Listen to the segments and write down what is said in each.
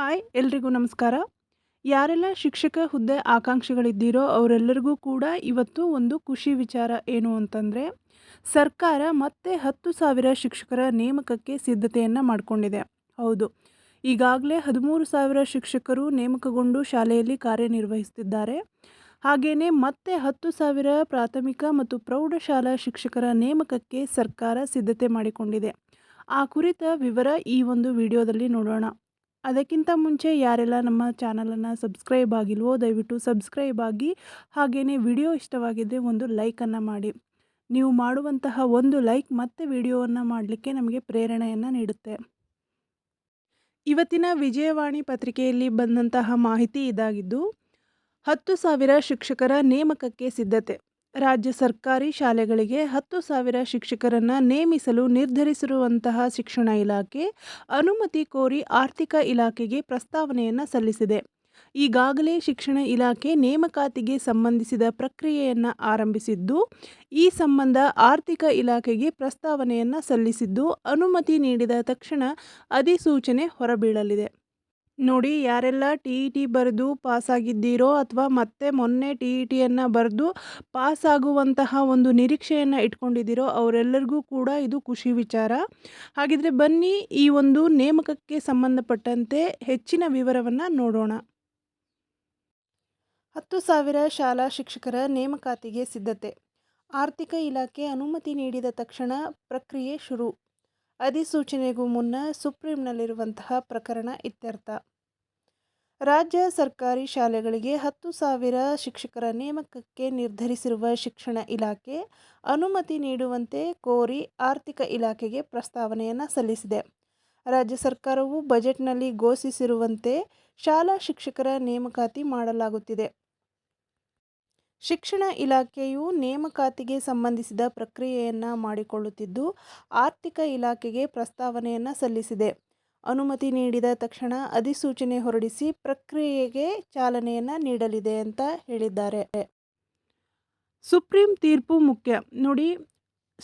Hi, ಎಲ್ರಿಗೂ ನಮಸ್ಕಾರ. ಯಾರೆಲ್ಲ ಶಿಕ್ಷಕ ಹುದ್ದೆ ಆಕಾಂಕ್ಷಿಗಳಿದ್ದೀರೋ ಅವರೆಲ್ಲರಿಗೂ ಕೂಡ ಇವತ್ತು ಒಂದು ಖುಷಿ ವಿಚಾರ ಏನು ಅಂತಂದರೆ, ಸರ್ಕಾರ ಮತ್ತೆ ಹತ್ತು ಸಾವಿರ ಶಿಕ್ಷಕರ ನೇಮಕಕ್ಕೆ ಸಿದ್ಧತೆಯನ್ನು ಮಾಡಿಕೊಂಡಿದೆ. ಹೌದು, ಈಗಾಗಲೇ ಹದಿಮೂರು ಸಾವಿರ ಶಿಕ್ಷಕರು ನೇಮಕಗೊಂಡು ಶಾಲೆಯಲ್ಲಿ ಕಾರ್ಯನಿರ್ವಹಿಸುತ್ತಿದ್ದಾರೆ ಹಾಗೆಯೇ ಮತ್ತೆ ಹತ್ತು ಸಾವಿರ ಪ್ರಾಥಮಿಕ ಮತ್ತು ಪ್ರೌಢಶಾಲಾ ಶಿಕ್ಷಕರ ನೇಮಕಕ್ಕೆ ಸರ್ಕಾರ ಸಿದ್ಧತೆ ಮಾಡಿಕೊಂಡಿದೆ. ಆ ಕುರಿತ ವಿವರ ಈ ಒಂದು ವಿಡಿಯೋದಲ್ಲಿ ನೋಡೋಣ. ಅದಕ್ಕಿಂತ ಮುಂಚೆ ಯಾರೆಲ್ಲ ನಮ್ಮ ಚಾನಲನ್ನು ಸಬ್ಸ್ಕ್ರೈಬ್ ಆಗಿಲ್ವೋ, ದಯವಿಟ್ಟು ಸಬ್ಸ್ಕ್ರೈಬ್ ಆಗಿ ಹಾಗೆಯೇ ವಿಡಿಯೋ ಇಷ್ಟವಾಗಿದ್ದರೆ ಒಂದು ಲೈಕನ್ನು ಮಾಡಿ. ನೀವು ಮಾಡುವಂತಹ ಒಂದು ಲೈಕ್ ಮತ್ತೆ ವಿಡಿಯೋವನ್ನು ಮಾಡಲಿಕ್ಕೆ ನಮಗೆ ಪ್ರೇರಣೆಯನ್ನು ನೀಡುತ್ತೆ. ಇವತ್ತಿನ ವಿಜಯವಾಣಿ ಪತ್ರಿಕೆಯಲ್ಲಿ ಬಂದಂತಹ ಮಾಹಿತಿ ಇದಾಗಿದ್ದು, ಹತ್ತು ಸಾವಿರ ಶಿಕ್ಷಕರ ನೇಮಕಕ್ಕೆ ಸಿದ್ಧತೆ. ರಾಜ್ಯ ಸರ್ಕಾರಿ ಶಾಲೆಗಳಿಗೆ ಹತ್ತು ಸಾವಿರ ಶಿಕ್ಷಕರನ್ನು ನೇಮಿಸಲು ನಿರ್ಧರಿಸಿರುವಂತಹ ಶಿಕ್ಷಣ ಇಲಾಖೆ ಅನುಮತಿ ಕೋರಿ ಆರ್ಥಿಕ ಇಲಾಖೆಗೆ ಪ್ರಸ್ತಾವನೆಯನ್ನು ಸಲ್ಲಿಸಿದೆ. ಈಗಾಗಲೇ ಶಿಕ್ಷಣ ಇಲಾಖೆ ನೇಮಕಾತಿಗೆ ಸಂಬಂಧಿಸಿದ ಪ್ರಕ್ರಿಯೆಯನ್ನು ಆರಂಭಿಸಿದ್ದು, ಈ ಸಂಬಂಧ ಆರ್ಥಿಕ ಇಲಾಖೆಗೆ ಪ್ರಸ್ತಾವನೆಯನ್ನು ಸಲ್ಲಿಸಿದ್ದು ಅನುಮತಿ ನೀಡಿದ ತಕ್ಷಣ ಅಧಿಸೂಚನೆ ಹೊರಬೀಳಲಿದೆ. ನೋಡಿ ಯಾರೆಲ್ಲ ಟಿ ಇ ಟಿ ಬರೆದು ಪಾಸಾಗಿದ್ದೀರೋ ಅಥವಾ ಮತ್ತೆ ಮೊನ್ನೆ ಟಿ ಇ ಟಿಯನ್ನು ಬರೆದು ಪಾಸಾಗುವಂತಹ ಒಂದು ನಿರೀಕ್ಷೆಯನ್ನು ಇಟ್ಕೊಂಡಿದ್ದೀರೋ ಅವರೆಲ್ಲರಿಗೂ ಕೂಡ ಇದು ಖುಷಿ ವಿಚಾರ. ಹಾಗಿದ್ರೆ ಬನ್ನಿ ಈ ಒಂದು ನೇಮಕಕ್ಕೆ ಸಂಬಂಧಪಟ್ಟಂತೆ ಹೆಚ್ಚಿನ ವಿವರವನ್ನು ನೋಡೋಣ. ಹತ್ತು ಸಾವಿರ ಶಾಲಾ ಶಿಕ್ಷಕರ ನೇಮಕಾತಿಗೆ ಸಿದ್ಧತೆ. ಆರ್ಥಿಕ ಇಲಾಖೆ ಅನುಮತಿ ನೀಡಿದ ತಕ್ಷಣ ಪ್ರಕ್ರಿಯೆ ಶುರು. ಅಧಿಸೂಚನೆಗೂ ಮುನ್ನ ಸುಪ್ರೀಂನಲ್ಲಿರುವಂತಹ ಪ್ರಕರಣ ಇತ್ಯರ್ಥ. ರಾಜ್ಯ ಸರ್ಕಾರಿ ಶಾಲೆಗಳಿಗೆ ಹತ್ತು ಸಾವಿರ ಶಿಕ್ಷಕರ ನೇಮಕಕ್ಕೆ ನಿರ್ಧರಿಸಿರುವ ಶಿಕ್ಷಣ ಇಲಾಖೆ ಅನುಮತಿ ನೀಡುವಂತೆ ಕೋರಿ ಆರ್ಥಿಕ ಇಲಾಖೆಗೆ ಪ್ರಸ್ತಾವನೆಯನ್ನು ಸಲ್ಲಿಸಿದೆ. ರಾಜ್ಯ ಸರ್ಕಾರವು ಬಜೆಟ್ನಲ್ಲಿ ಘೋಷಿಸಿರುವಂತೆ ಶಾಲಾ ಶಿಕ್ಷಕರ ನೇಮಕಾತಿ ಮಾಡಲಾಗುತ್ತಿದೆ. ಶಿಕ್ಷಣ ಇಲಾಖೆಯು ನೇಮಕಾತಿಗೆ ಸಂಬಂಧಿಸಿದ ಪ್ರಕ್ರಿಯೆಯನ್ನು ಮಾಡಿಕೊಳ್ಳುತ್ತಿದ್ದು, ಆರ್ಥಿಕ ಇಲಾಖೆಗೆ ಪ್ರಸ್ತಾವನೆಯನ್ನು ಸಲ್ಲಿಸಿದೆ. ಅನುಮತಿ ನೀಡಿದ ತಕ್ಷಣ ಅಧಿಸೂಚನೆ ಹೊರಡಿಸಿ ಪ್ರಕ್ರಿಯೆಗೆ ಚಾಲನೆಯನ್ನು ನೀಡಲಿದೆ ಅಂತ ಹೇಳಿದ್ದಾರೆ. ಸುಪ್ರೀಂ ತೀರ್ಪು ಮುಖ್ಯ. ನೋಡಿ,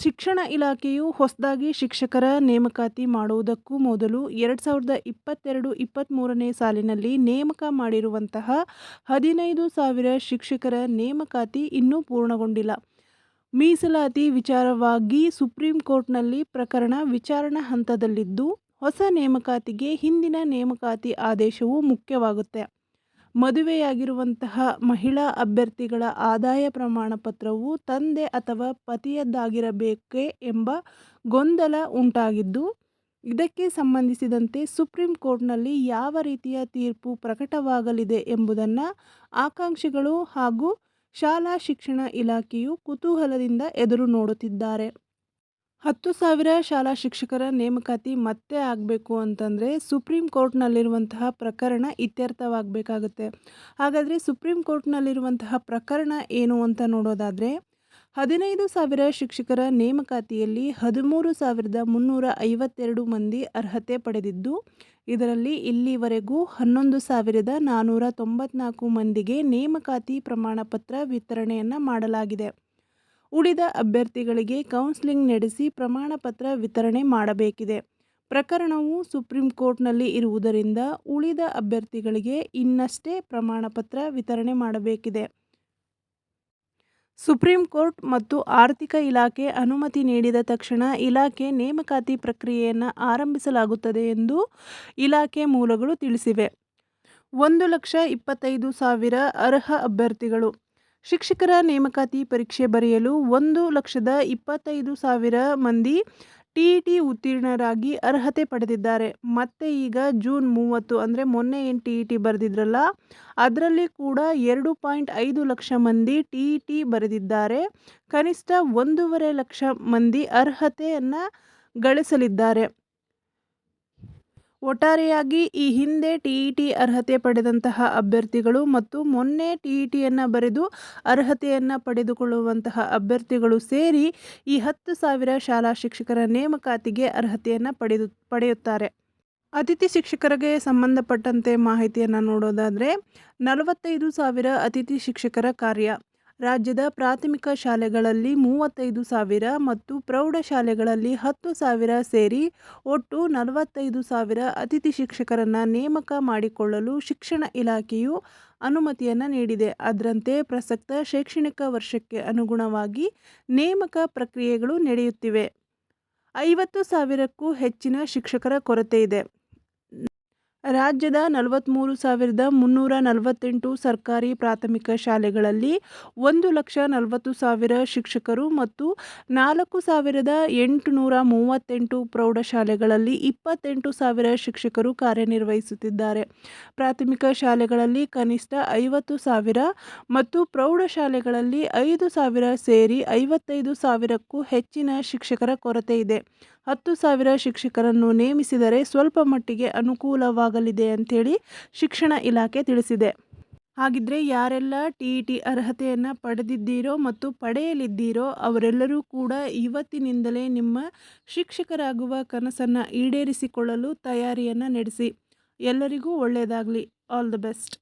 ಶಿಕ್ಷಣ ಇಲಾಖೆಯು ಹೊಸದಾಗಿ ಶಿಕ್ಷಕರ ನೇಮಕಾತಿ ಮಾಡುವುದಕ್ಕೂ ಮೊದಲು ಎರಡು ಸಾವಿರದ ಇಪ್ಪತ್ತೆರಡು ಇಪ್ಪತ್ತ್ಮೂರನೇ ಸಾಲಿನಲ್ಲಿ ನೇಮಕ ಮಾಡಿರುವಂತಹ ಹದಿನೈದು ಸಾವಿರ ಶಿಕ್ಷಕರ ನೇಮಕಾತಿ ಇನ್ನೂ ಪೂರ್ಣಗೊಂಡಿಲ್ಲ. ಮೀಸಲಾತಿ ವಿಚಾರವಾಗಿ ಸುಪ್ರೀಂ ಕೋರ್ಟ್ನಲ್ಲಿ ಪ್ರಕರಣ ವಿಚಾರಣಾ ಹಂತದಲ್ಲಿದ್ದು ಹೊಸ ನೇಮಕಾತಿಗೆ ಹಿಂದಿನ ನೇಮಕಾತಿ ಆದೇಶವು ಮುಖ್ಯವಾಗುತ್ತೆ. ಮದುವೆಯಾಗಿರುವಂತಹ ಮಹಿಳಾ ಅಭ್ಯರ್ಥಿಗಳ ಆದಾಯ ಪ್ರಮಾಣ ಪತ್ರವು ತಂದೆ ಅಥವಾ ಪತಿಯದ್ದಾಗಿರಬೇಕೇ ಎಂಬ ಗೊಂದಲ ಉಂಟಾಗಿದ್ದು, ಇದಕ್ಕೆ ಸಂಬಂಧಿಸಿದಂತೆ ಸುಪ್ರೀಂ ಕೋರ್ಟ್ನಲ್ಲಿ ಯಾವ ರೀತಿಯ ತೀರ್ಪು ಪ್ರಕಟವಾಗಲಿದೆ ಎಂಬುದನ್ನು ಆಕಾಂಕ್ಷಿಗಳು ಹಾಗೂ ಶಾಲಾ ಶಿಕ್ಷಣ ಇಲಾಖೆಯು ಕುತೂಹಲದಿಂದ ಎದುರು ನೋಡುತ್ತಿದ್ದಾರೆ. ಹತ್ತು ಸಾವಿರ ಶಾಲಾ ಶಿಕ್ಷಕರ ನೇಮಕಾತಿ ಮತ್ತೆ ಆಗಬೇಕು ಅಂತಂದರೆ ಸುಪ್ರೀಂ ಕೋರ್ಟ್ನಲ್ಲಿರುವಂತಹ ಪ್ರಕರಣ ಇತ್ಯರ್ಥವಾಗಬೇಕಾಗುತ್ತೆ. ಹಾಗಾದರೆ ಸುಪ್ರೀಂ ಕೋರ್ಟ್ನಲ್ಲಿರುವಂತಹ ಪ್ರಕರಣ ಏನು ಅಂತ ನೋಡೋದಾದರೆ, ಹದಿನೈದು ಸಾವಿರ ಶಿಕ್ಷಕರ ನೇಮಕಾತಿಯಲ್ಲಿ ಹದಿಮೂರು ಸಾವಿರದ ಮುನ್ನೂರ ಐವತ್ತೆರಡು ಮಂದಿ ಅರ್ಹತೆ ಪಡೆದಿದ್ದು, ಇದರಲ್ಲಿ ಇಲ್ಲಿವರೆಗೂ ಹನ್ನೊಂದು ಸಾವಿರದ ನಾನ್ನೂರ ತೊಂಬತ್ನಾಲ್ಕು ಮಂದಿಗೆ ನೇಮಕಾತಿ ಪ್ರಮಾಣಪತ್ರ ವಿತರಣೆಯನ್ನು ಮಾಡಲಾಗಿದೆ. ಉಳಿದ ಅಭ್ಯರ್ಥಿಗಳಿಗೆ ಕೌನ್ಸಿಲಿಂಗ್ ನಡೆಸಿ ಪ್ರಮಾಣ ಪತ್ರ ವಿತರಣೆ ಮಾಡಬೇಕಿದೆ. ಪ್ರಕರಣವು ಸುಪ್ರೀಂ ಕೋರ್ಟ್ನಲ್ಲಿ ಇರುವುದರಿಂದ ಉಳಿದ ಅಭ್ಯರ್ಥಿಗಳಿಗೆ ಇನ್ನಷ್ಟೇ ಪ್ರಮಾಣ ಪತ್ರ ವಿತರಣೆ ಮಾಡಬೇಕಿದೆ. ಸುಪ್ರೀಂ ಕೋರ್ಟ್ ಮತ್ತು ಆರ್ಥಿಕ ಇಲಾಖೆ ಅನುಮತಿ ನೀಡಿದ ತಕ್ಷಣ ಇಲಾಖೆ ನೇಮಕಾತಿ ಪ್ರಕ್ರಿಯೆಯನ್ನು ಆರಂಭಿಸಲಾಗುತ್ತದೆ ಎಂದು ಇಲಾಖೆ ಮೂಲಗಳು ತಿಳಿಸಿವೆ. ಒಂದು ಲಕ್ಷ ಇಪ್ಪತ್ತೈದು ಸಾವಿರ ಅರ್ಹ ಅಭ್ಯರ್ಥಿಗಳು ಶಿಕ್ಷಕರ ನೇಮಕಾತಿ ಪರೀಕ್ಷೆ ಬರೆಯಲು ಒಂದು ಲಕ್ಷದ ಇಪ್ಪತ್ತೈದು ಸಾವಿರ ಮಂದಿ ಟಿಇಟಿ ಉತ್ತೀರ್ಣರಾಗಿ ಅರ್ಹತೆ ಪಡೆದಿದ್ದಾರೆ. ಮತ್ತೆ ಈಗ ಜೂನ್ ಮೂವತ್ತು ಅಂದರೆ ಮೊನ್ನೆ ಏನು ಟಿ ಇ ಟಿ ಬರೆದಿದ್ರಲ್ಲ, ಅದರಲ್ಲಿ ಕೂಡ ಎರಡು ಪಾಯಿಂಟ್ ಐದು ಲಕ್ಷ ಮಂದಿ ಟಿ ಇ ಟಿ ಬರೆದಿದ್ದಾರೆ. ಕನಿಷ್ಠ ಒಂದೂವರೆ ಲಕ್ಷ ಮಂದಿ ಅರ್ಹತೆಯನ್ನು ಗಳಿಸಲಿದ್ದಾರೆ. ಒಟ್ಟಾರೆಯಾಗಿ ಈ ಹಿಂದೆ ಟಿ ಇ ಟಿ ಅರ್ಹತೆ ಪಡೆದಂತಹ ಅಭ್ಯರ್ಥಿಗಳು ಮತ್ತು ಮೊನ್ನೆ ಟಿ ಇ ಟಿಯನ್ನು ಬರೆದು ಅರ್ಹತೆಯನ್ನು ಪಡೆದುಕೊಳ್ಳುವಂತಹ ಅಭ್ಯರ್ಥಿಗಳು ಸೇರಿ ಈ ಹತ್ತು ಸಾವಿರ ಶಾಲಾ ಶಿಕ್ಷಕರ ನೇಮಕಾತಿಗೆ ಅರ್ಹತೆಯನ್ನು ಪಡೆದು, ಪಡೆಯುತ್ತಾರೆ. ಅತಿಥಿ ಶಿಕ್ಷಕರಿಗೆ ಸಂಬಂಧಪಟ್ಟಂತೆ ಮಾಹಿತಿಯನ್ನು ನೋಡೋದಾದರೆ ನಲವತ್ತೈದು ಸಾವಿರ ಅತಿಥಿ ಶಿಕ್ಷಕರ ಕಾರ್ಯ. ರಾಜ್ಯದ ಪ್ರಾಥಮಿಕ ಶಾಲೆಗಳಲ್ಲಿ ಮೂವತ್ತೈದು ಸಾವಿರ ಮತ್ತು ಪ್ರೌಢಶಾಲೆಗಳಲ್ಲಿ ಹತ್ತು ಸಾವಿರ ಸೇರಿ ಒಟ್ಟು ನಲವತ್ತೈದು ಸಾವಿರ ಅತಿಥಿ ಶಿಕ್ಷಕರನ್ನು ನೇಮಕ ಮಾಡಿಕೊಳ್ಳಲು ಶಿಕ್ಷಣ ಇಲಾಖೆಯು ಅನುಮತಿಯನ್ನು ನೀಡಿದೆ. ಅದರಂತೆ ಪ್ರಸಕ್ತ ಶೈಕ್ಷಣಿಕ ವರ್ಷಕ್ಕೆ ಅನುಗುಣವಾಗಿ ನೇಮಕ ಪ್ರಕ್ರಿಯೆಗಳು ನಡೆಯುತ್ತಿವೆ. ಐವತ್ತು ಸಾವಿರಕ್ಕೂ ಹೆಚ್ಚಿನ ಶಿಕ್ಷಕರ ಕೊರತೆ ಇದೆ. ರಾಜ್ಯದ ನಲವತ್ತ್ಮೂರು ಸಾವಿರದ ಮುನ್ನೂರ ನಲವತ್ತೆಂಟು ಸರ್ಕಾರಿ ಪ್ರಾಥಮಿಕ ಶಾಲೆಗಳಲ್ಲಿ ಒಂದು ಲಕ್ಷ ನಲವತ್ತು ಸಾವಿರ ಶಿಕ್ಷಕರು ಮತ್ತು ನಾಲ್ಕು ಸಾವಿರದ ಎಂಟುನೂರ ಮೂವತ್ತೆಂಟು ಪ್ರೌಢಶಾಲೆಗಳಲ್ಲಿ ಇಪ್ಪತ್ತೆಂಟು ಸಾವಿರ ಶಿಕ್ಷಕರು ಕಾರ್ಯನಿರ್ವಹಿಸುತ್ತಿದ್ದಾರೆ. ಪ್ರಾಥಮಿಕ ಶಾಲೆಗಳಲ್ಲಿ ಕನಿಷ್ಠ ಐವತ್ತು ಸಾವಿರ ಮತ್ತು ಪ್ರೌಢಶಾಲೆಗಳಲ್ಲಿ ಐದು ಸಾವಿರ ಸೇರಿ ಐವತ್ತೈದು ಸಾವಿರಕ್ಕೂ ಹೆಚ್ಚಿನ ಶಿಕ್ಷಕರ ಕೊರತೆ ಇದೆ. ಹತ್ತು ಸಾವಿರ ಶಿಕ್ಷಕರನ್ನು ನೇಮಿಸಿದರೆ ಸ್ವಲ್ಪ ಮಟ್ಟಿಗೆ ಅನುಕೂಲವಾಗಲಿದೆ ಅಂಥೇಳಿ ಶಿಕ್ಷಣ ಇಲಾಖೆ ತಿಳಿಸಿದೆ. ಹಾಗಿದ್ರೆ ಯಾರೆಲ್ಲ ಟಿ ಇ ಟಿ ಅರ್ಹತೆಯನ್ನು ಪಡೆದಿದ್ದೀರೋ ಮತ್ತು ಪಡೆಯಲಿದ್ದೀರೋ ಅವರೆಲ್ಲರೂ ಕೂಡ ಇವತ್ತಿನಿಂದಲೇ ನಿಮ್ಮ ಶಿಕ್ಷಕರಾಗುವ ಕನಸನ್ನು ಈಡೇರಿಸಿಕೊಳ್ಳಲು ತಯಾರಿಯನ್ನು ನಡೆಸಿ. ಎಲ್ಲರಿಗೂ ಒಳ್ಳೆಯದಾಗಲಿ. All the best